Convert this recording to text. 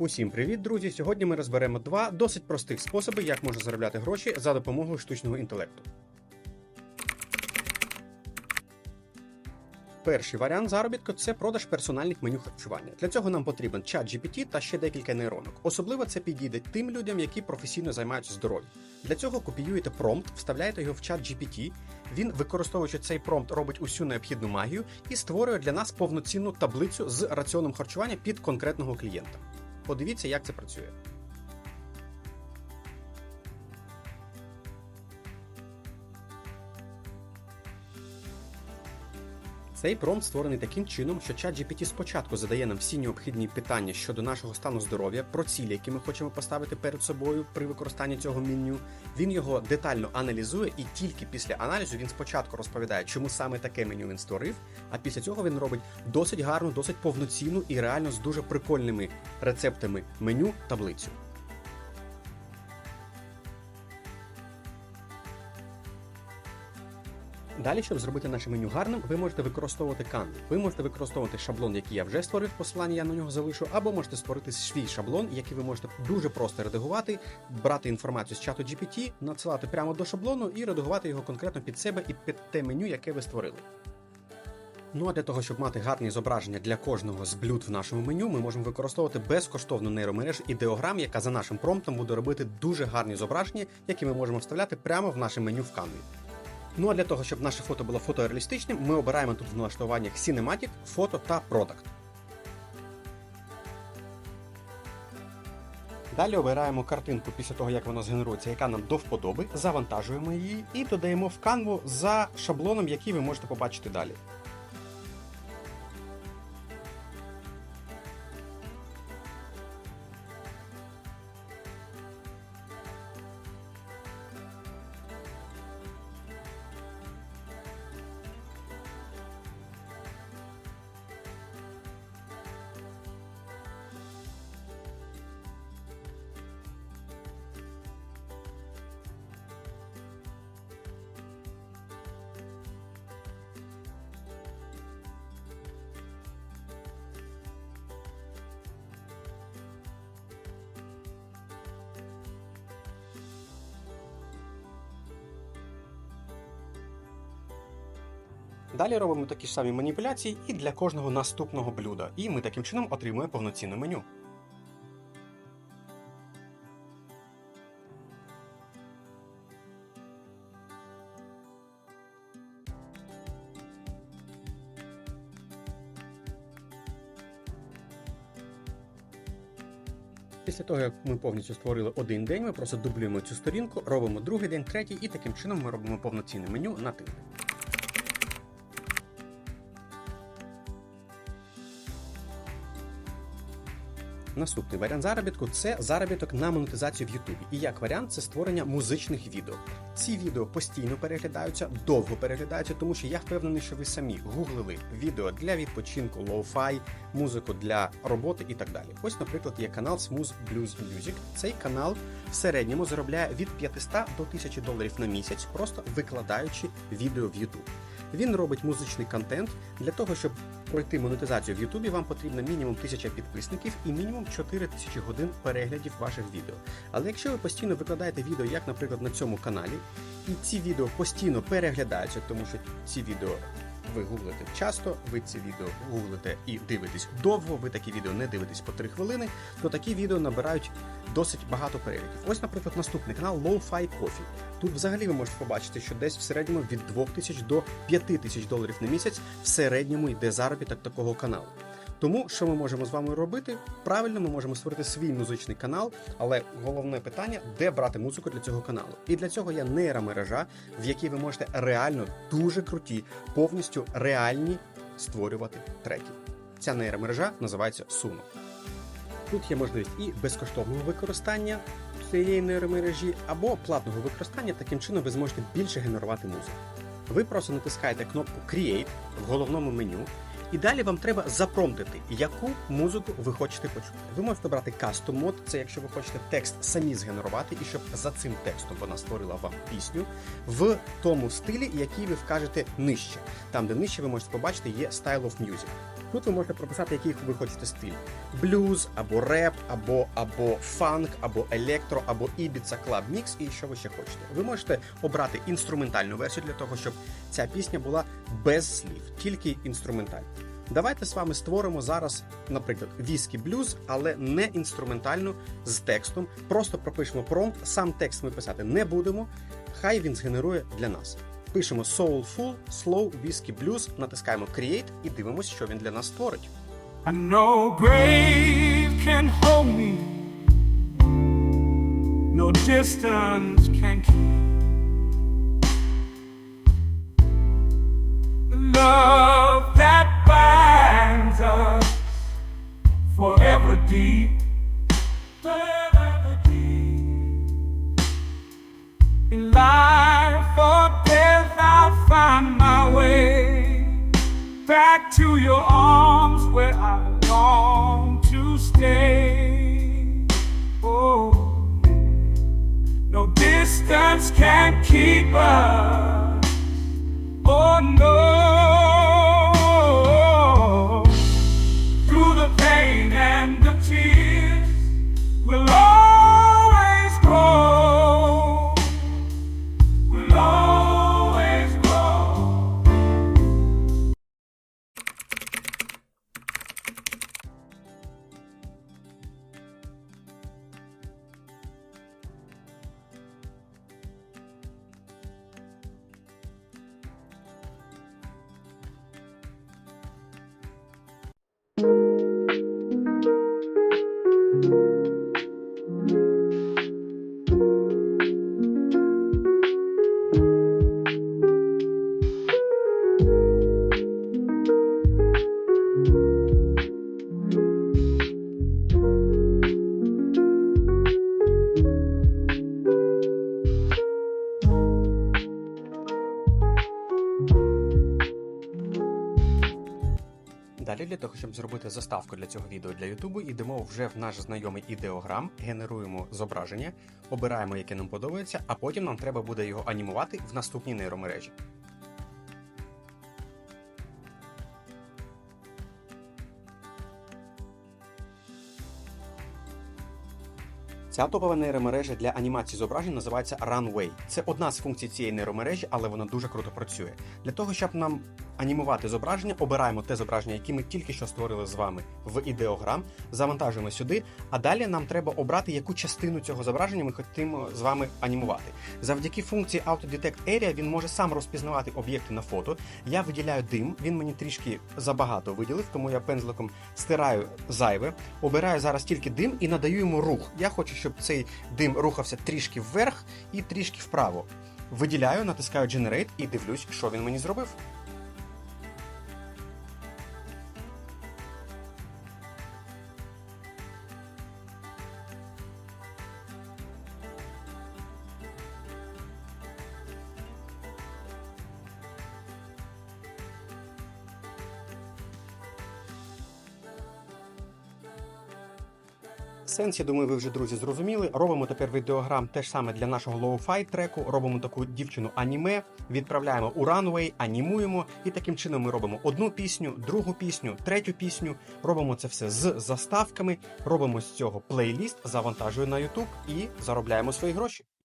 Усім привіт, друзі! Сьогодні ми розберемо два досить простих способи, як можна заробляти гроші за допомогою штучного інтелекту. Перший варіант заробітку це продаж персональних меню харчування. Для цього нам потрібен чат GPT та ще декілька нейронок. Особливо це підійде тим людям, які професійно займаються здоров'ям. Для цього копіюєте промпт, вставляєте його в чат GPT. Він, використовуючи цей промпт, робить усю необхідну магію і створює для нас повноцінну таблицю з раціоном харчування під конкретного клієнта. Подивіться, як це працює. Цей промпт створений таким чином, що ChatGPT спочатку задає нам всі необхідні питання щодо нашого стану здоров'я, про цілі, які ми хочемо поставити перед собою при використанні цього меню. Він його детально аналізує, і тільки після аналізу він спочатку розповідає, чому саме таке меню він створив. А після цього він робить досить гарну, досить повноцінну і реально з дуже прикольними рецептами меню таблицю. Далі, щоб зробити наше меню гарним, ви можете використовувати Canva. Ви можете використовувати шаблон, який я вже створив, посилання я на нього залишу, або можете створити свій шаблон, який ви можете дуже просто редагувати, брати інформацію з чату GPT, надсилати прямо до шаблону і редагувати його конкретно під себе і під те меню, яке ви створили. Ну а для того, щоб мати гарні зображення для кожного з блюд в нашому меню, ми можемо використовувати безкоштовну нейромережу ідеограм, яка за нашим промптом буде робити дуже гарні зображення, які ми можемо вставляти прямо в наше меню в Canva. Ну а для того, щоб наше фото було фотореалістичним, ми обираємо тут в налаштуваннях Cinematic, фото та Product. Далі обираємо картинку після того, як вона згенерується, яка нам до вподоби, завантажуємо її і додаємо в Canva за шаблоном, який ви можете побачити далі. Далі робимо такі ж самі маніпуляції і для кожного наступного блюда. І ми таким чином отримуємо повноцінне меню. Після того, як ми повністю створили один день, ми просто дублюємо цю сторінку, робимо другий день, третій, і таким чином ми робимо повноцінне меню на тиждень. Наступний варіант заробітку це заробіток на монетизацію в Ютубі. І як варіант, це створення музичних відео. Ці відео постійно переглядаються, довго переглядаються, тому що я впевнений, що ви самі гуглили відео для відпочинку, лоу-фай, музику для роботи і так далі. Ось, наприклад, є канал Smooth Blues Music. Цей канал в середньому заробляє від 500 до 1000 доларів на місяць, просто викладаючи відео в YouTube. Він робить музичний контент для того, щоб пройти монетизацію в Ютубі, вам потрібно мінімум 1000 підписників і мінімум 4000 годин переглядів ваших відео. Але якщо ви постійно викладаєте відео, як, наприклад, на цьому каналі, і ці відео постійно переглядаються, тому що ці відео ви гуглите часто, ви ці відео гуглите і дивитесь довго, ви такі відео не дивитесь по 3 хвилини, то такі відео набирають досить багато переглядів. Ось, наприклад, наступний канал Lo-Fi Coffee. Тут взагалі ви можете побачити, що десь в середньому від 2000 до 5000 доларів на місяць в середньому йде заробіток такого каналу. Тому що ми можемо з вами робити? Правильно, ми можемо створити свій музичний канал, але головне питання, де брати музику для цього каналу. І для цього є нейромережа, в якій ви можете реально дуже круті, повністю реальні створювати треки. Ця нейромережа називається Suno. Тут є можливість і безкоштовного використання цієї нейромережі, або платного використання. Таким чином ви зможете більше генерувати музику. Ви просто натискаєте кнопку Create в головному меню. І далі вам треба запромтити, яку музику ви хочете почути. Ви можете брати Custom мод, це якщо ви хочете текст самі згенерувати, і щоб за цим текстом вона створила вам пісню в тому стилі, який ви вкажете нижче. Там, де нижче ви можете побачити, є Style of Music. Тут ви можете прописати, який ви хочете стиль: блюз, або реп, або або фанк, або електро, або ібіца клаб мікс, і що ви ще хочете. Ви можете обрати інструментальну версію для того, щоб ця пісня була без слів, тільки інструментальна. Давайте з вами створимо зараз, наприклад, віскі блюз, але не інструментальну з текстом. Просто пропишемо промпт, сам текст ми писати не будемо. Хай він згенерує для нас. Пишемо Soulful, Slow Whiskey Blues, натискаємо Create і дивимося, що він для нас створить. I know grave can hold me, no distance can keep. Love that binds us forever deep, to your arms where I long to stay. Oh, no distance can keep us. Oh no, Далі для того, щоб зробити заставку для цього відео для Ютубу, йдемо вже в наш знайомий ідеограм, генеруємо зображення, обираємо, яке нам подобається, а потім нам треба буде його анімувати в наступній нейромережі. Ця топова нейромережа для анімації зображень називається Runway. Це одна з функцій цієї нейромережі, але вона дуже круто працює. Для того, щоб нам анімувати зображення, обираємо те зображення, яке ми тільки що створили з вами в ідеограм, завантажуємо сюди, а далі нам треба обрати, яку частину цього зображення ми хочемо з вами анімувати. Завдяки функції Auto Detect Area він може сам розпізнавати об'єкти на фото. Я виділяю дим, він мені трішки забагато виділив, тому я пензликом стираю зайве, обираю зараз тільки дим і надаю йому рух. Я хочу, щоб цей дим рухався трішки вверх і трішки вправо. Виділяю, натискаю Generate і дивлюсь, що він мені зробив. Сенс, я думаю, ви вже друзі зрозуміли. Робимо тепер відеограм теж саме для нашого лоу-фай треку. Робимо таку дівчину аніме, відправляємо у ранвей, анімуємо, і таким чином ми робимо одну пісню, другу пісню, третю пісню. Робимо це все з заставками, робимо з цього плейліст, завантажую на YouTube і заробляємо свої гроші.